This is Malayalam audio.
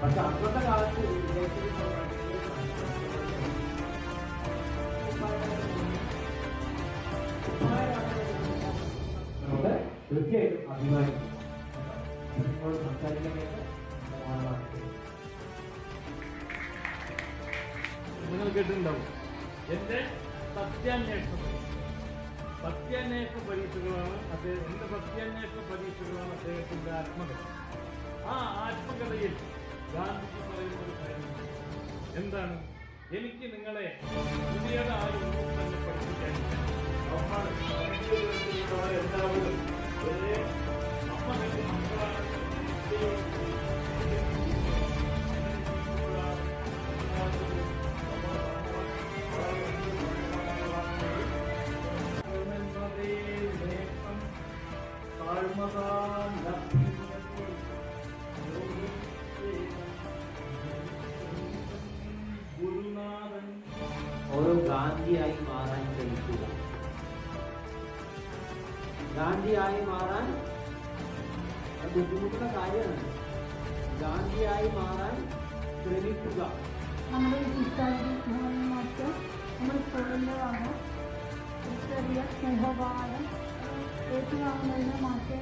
പക്ഷെ അന്നത്തെ കാലത്ത് നമുക്ക് തീർച്ചയായിട്ടും അഭിമാനിക്കും സംസാരിക്കാനായിട്ട് നിങ്ങൾ കേട്ടിട്ടുണ്ടാവും. എന്റെ സത്യാന്വേഷണ. സത്യാന്വേഷണ പരീക്ഷകളാണ് അദ്ദേഹം എന്റെ സത്യാന്വേഷണ പരീക്ഷകളാണ് അദ്ദേഹത്തിന്റെ ആത്മകഥ. ആ ആത്മകഥയിൽ ഗാന്ധിജി പറയുന്ന ഒരു കാര്യം എന്താണ്? എനിക്ക് നിങ്ങളെ പുതിയതായൊന്നും തന്നെ ഓരോ ഗാന്ധിയായി മാറാൻ ശ്രമിക്കുക. ഗാന്ധിയായി മാറാൻ ബുദ്ധിമുട്ടുള്ള കാര്യമാണ്. ഗാന്ധിയായി മാറാൻ ശ്രമിക്കുക. നമ്മുടെ മാറ്റം നമ്മൾ സ്കൂളിലാണ് ചെറിയ സ്നേഹപാഠം ഏറ്റുവാങ്ങുന്നതിന് മാറ്റേ